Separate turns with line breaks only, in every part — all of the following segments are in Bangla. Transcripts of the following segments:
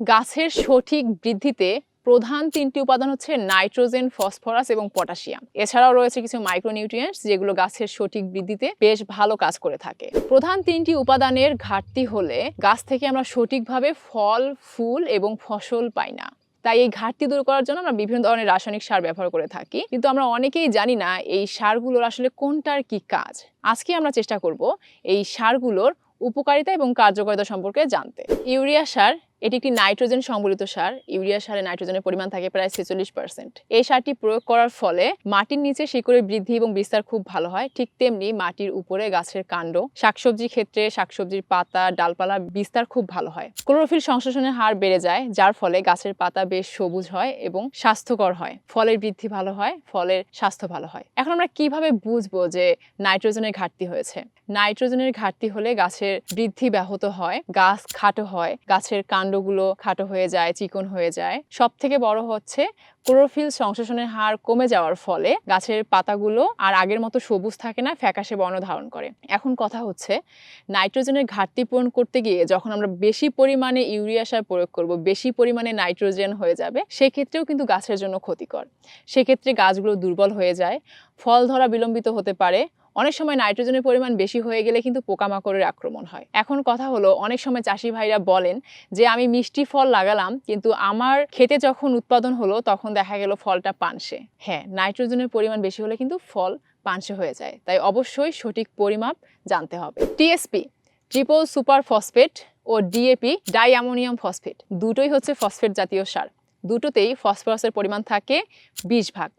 গাছের সঠিক বৃদ্ধিতে প্রধান তিনটি উপাদান হচ্ছে নাইট্রোজেন, ফসফরাস এবং পটাশিয়াম। এছাড়াও রয়েছে কিছু মাইক্রোনিউট্রিয়েন্টস যেগুলো গাছের সঠিক বৃদ্ধিতে বেশ ভালো কাজ করে থাকে। প্রধান তিনটি উপাদানের ঘাটতি হলে গাছ থেকে আমরা সঠিকভাবে ফল, ফুল এবং ফসল পাই না। তাই এই ঘাটতি দূর করার জন্য আমরা বিভিন্ন ধরনের রাসায়নিক সার ব্যবহার করে থাকি। কিন্তু আমরা অনেকেই জানি না এই সারগুলোর আসলে কোনটার কি কাজ। আজকে আমরা চেষ্টা করব এই সারগুলোর উপকারিতা এবং কার্যকারিতা সম্পর্কে জানতে। ইউরিয়া সার এটি একটি নাইট্রোজেন সম্বলিত সার। ইউরিয়া সারে নাইট্রোজেনের পরিমাণ থাকে প্রায় ছেচল্লিশ পার্সেন্ট এই সারটি প্রয়োগ করার ফলে মাটির নিচে শিকড়ের বৃদ্ধি এবং বিস্তার খুব ভালো হয়। ঠিক তেমনি মাটির উপরে গাছের কাণ্ড, শাকসবজির ক্ষেত্রে শাকসবজির পাতা, ডালপালা বিস্তার খুব ভালো হয়। ক্লোরোফিল সংশ্লেষণের হার বেড়ে যায়, যার ফলে গাছের পাতা বেশ সবুজ হয় এবং স্বাস্থ্যকর হয়। ফলের বৃদ্ধি ভালো হয়, ফলের স্বাস্থ্য ভালো হয়। এখন আমরা কীভাবে বুঝব যে নাইট্রোজেনের ঘাটতি হয়েছে? নাইট্রোজেনের ঘাটতি হলে গাছের বৃদ্ধি ব্যাহত হয়, গাছ খাটো হয়, গাছের কাণ্ডগুলো খাটো হয়ে যায়, চিকন হয়ে যায়। সব থেকে বড় হচ্ছে ক্লোরোফিল সংশ্লেষণের হার কমে যাওয়ার ফলে গাছের পাতাগুলো আর আগের মতো সবুজ থাকে না, ফ্যাকাশে বর্ণ ধারণ করে। এখন কথা হচ্ছে নাইট্রোজেনের ঘাটতি পূরণ করতে গিয়ে যখন আমরা বেশি পরিমাণে ইউরিয়া সার প্রয়োগ করব, বেশি পরিমাণে নাইট্রোজেন হয়ে যাবে, সেক্ষেত্রেও কিন্তু গাছের জন্য ক্ষতিকর। সেক্ষেত্রে গাছগুলো দুর্বল হয়ে যায়, ফল ধরা বিলম্বিত হতে পারে অনেক সময় নাইট্রোজেনের পরিমাণ বেশি হয়ে গেলে কিন্তু পোকামাকড়ের আক্রমণ হয়। এখন কথা হলো, অনেক সময় চাষি ভাইরা বলেন যে, আমি মিষ্টি ফল লাগালাম, কিন্তু আমার খেতে যখন উৎপাদন হলো, তখন দেখা গেল ফলটা পানসে। হ্যাঁ নাইট্রোজেনের পরিমাণ বেশি হলে কিন্তু ফল পানসে হয়ে যায়। তাই অবশ্যই সঠিক পরিমাপ জানতে হবে। টিএসপি, ট্রিপল সুপার ফসফেট ও ডিএপি ডাই অ্যামোনিয়াম ফসফেট, দুটোই হচ্ছে ফসফেট জাতীয় সার। দুটোতেই ফসফরাসের পরিমাণ থাকে বিশ ভাগ।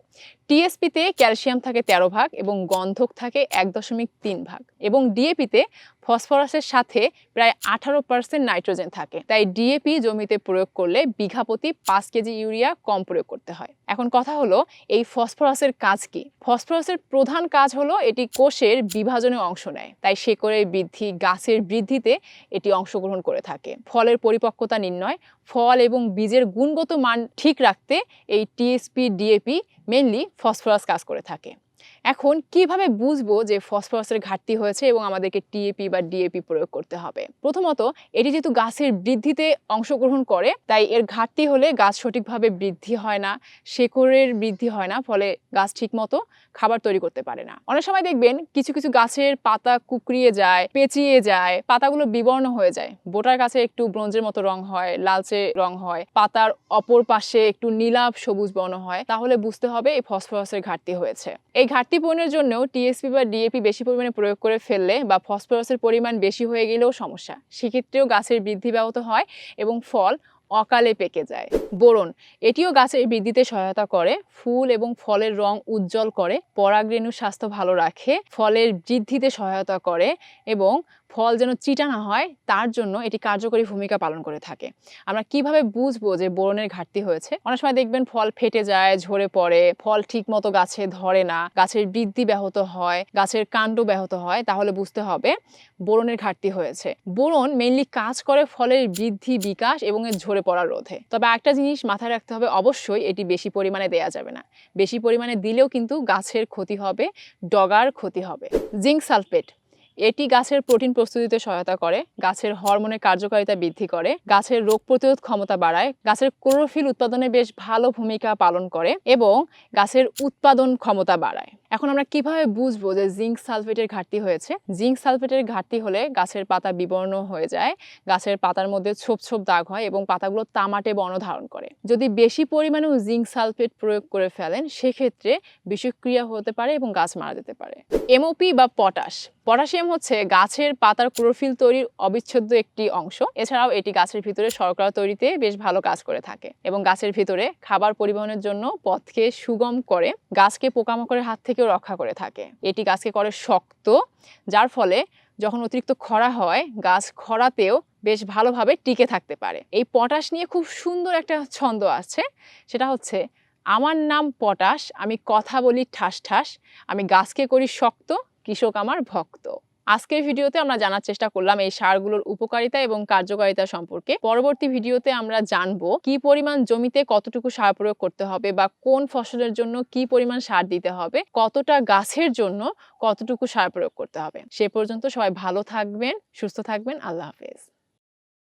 টিএসপিতে ক্যালসিয়াম থাকে তেরো ভাগ এবং গন্ধক থাকে এক দশমিক তিন ভাগ। এবং ডিএপিতে ফসফরাসের সাথে প্রায় আঠারো পার্সেন্ট নাইট্রোজেন থাকে। তাই ডিএপি জমিতে প্রয়োগ করলে বিঘা প্রতি পাঁচ কেজি ইউরিয়া কম প্রয়োগ করতে হয়। এখন কথা হলো, এই ফসফরাসের কাজ কি? ফসফরাসের প্রধান কাজ হলো এটি কোষের বিভাজনে অংশ নেয়। তাই শেকড়ের বৃদ্ধি, গাছের বৃদ্ধিতে এটি অংশগ্রহণ করে থাকে। ফলের পরিপক্কতা নির্ণয়, ফল এবং বীজের গুণগত মান ঠিক রাখতে এই টিএসপি ডিএপি মেনলি ফসফরাস কাজ করে থাকে। এখন কীভাবে বুঝব যে ফসফরাসের ঘাটতি হয়েছে এবং আমাদেরকে টিএপি বা ডিএপি প্রয়োগ করতে হবে? প্রথমত, এটি যেহেতু গাছের বৃদ্ধিতে অংশগ্রহণ করে, তাই এর ঘাটতি হলে গাছ সঠিকভাবে বৃদ্ধি হয় না, শেকড়ের বৃদ্ধি হয় না, ফলে গাছ ঠিকমতো খাবার তৈরি করতে পারে না। অনেক সময় দেখবেন কিছু কিছু গাছের পাতা কুকড়িয়ে যায়, পেঁচিয়ে যায়, পাতাগুলো বিবর্ণ হয়ে যায়। বোটার কাছে একটু ব্রোঞ্জের মতো রং হয়, লালচে রং হয়, পাতার অপর পাশে একটু নীলাভ সবুজ বর্ণ হয়, তাহলে বুঝতে হবে এই ফসফরাসের ঘাটতি হয়েছে। এই ঘাটতি পূরণের জন্য টিএসপি বা ডিএপি বেশি পরিমাণে প্রয়োগ করে ফেললে বা ফসফরাসের পরিমাণ বেশি হয়ে গেলেও সমস্যা। সেক্ষেত্রেও গাছের বৃদ্ধি ব্যাহত হয় এবং ফল অকালে পেকে যায়। বোরন, এটিও গাছের বৃদ্ধিতে সহায়তা করে। ফুল এবং ফলের রং উজ্জ্বল করে পরাগরেণু স্বাস্থ্য ভালো রাখে, ফলের বৃদ্ধিতে সহায়তা করে এবং ফল যেন চিটা না হয়, তার জন্য এটি কার্যকরী ভূমিকা পালন করে থাকে। আমরা কীভাবে বুঝব যে বোরনের ঘাটতি হয়েছে? অনেক সময় দেখবেন ফল ফেটে যায়, ঝরে পড়ে, ফল ঠিক মতো গাছে ধরে না, গাছের বৃদ্ধি ব্যাহত হয়, গাছের কাণ্ড ব্যাহত হয়, তাহলে বুঝতে হবে বোরনের ঘাটতি হয়েছে। বোরন মেইনলি কাজ করে ফলের বৃদ্ধি, বিকাশ এবং এর ঝরে পড়া রোধে। তবে একটা জিনিস মাথায় রাখতে হবে, অবশ্যই এটি বেশি পরিমাণে দেয়া যাবে না। বেশি পরিমাণে দিলেও কিন্তু গাছের ক্ষতি হবে, ডগার ক্ষতি হবে। জিঙ্ক সালফেট এটি গাছের প্রোটিন প্রস্তুতিতে সহায়তা করে, গাছের হরমোনের কার্যকারিতা বৃদ্ধি করে, গাছের রোগ প্রতিরোধ ক্ষমতা বাড়ায়, গাছের ক্লোরোফিল উৎপাদনে বেশ ভালো ভূমিকা পালন করে এবং গাছের উৎপাদন ক্ষমতা বাড়ায়। এখন আমরা কীভাবে বুঝব যে জিঙ্ক সালফেটের ঘাটতি হয়েছে? জিঙ্ক সালফেটের ঘাটতি হলে গাছের পাতা বিবর্ণ হয়ে যায়, গাছের পাতার মধ্যে ছোপ ছোপ দাগ হয় এবং পাতাগুলো তামাটে বর্ণ ধারণ করে। যদি বেশি পরিমাণেও জিঙ্ক সালফেট প্রয়োগ করে ফেলেন, সেক্ষেত্রে বিষক্রিয়া হতে পারে এবং গাছ মারা যেতে পারে। এমওপি বা পটাশ, পটাশিয়াম হচ্ছে গাছের পাতার ক্লোরোফিল তৈরির অবিচ্ছেদ্য একটি অংশ। এছাড়াও এটি গাছের ভিতরে শর্করা তৈরিতে বেশ ভালো কাজ করে থাকে এবং গাছের ভিতরে খাবার পরিবহনের জন্য পথকে সুগম করে গাছকে পোকামাকড়ের হাত থেকেও রক্ষা করে থাকে। এটি গাছকে করে শক্ত, যার ফলে যখন অতিরিক্ত খরা হয়, গাছ খরাতেও বেশ ভালোভাবে টিকে থাকতে পারে। এই পটাশ নিয়ে খুব সুন্দর একটা ছন্দ আছে। সেটা হচ্ছে, আমার নাম পটাশ, আমি কথা বলি ঠাস ঠাস, আমি গাছকে করি শক্ত, কৃষক আমার ভক্ত। আজকের ভিডিওতে আমরা জানার চেষ্টা করলাম এই সারগুলোর উপকারিতা এবং কার্যকারিতা সম্পর্কে। পরবর্তী ভিডিওতে আমরা জানব কি পরিমাণ জমিতে কতটুকু সার প্রয়োগ করতে হবে বা কোন ফসলের জন্য কি পরিমাণ সার দিতে হবে, কতটা গাছের জন্য কতটুকু সার প্রয়োগ করতে হবে। সে পর্যন্ত সবাই ভালো থাকবেন, সুস্থ থাকবেন, আল্লাহ হাফেজ।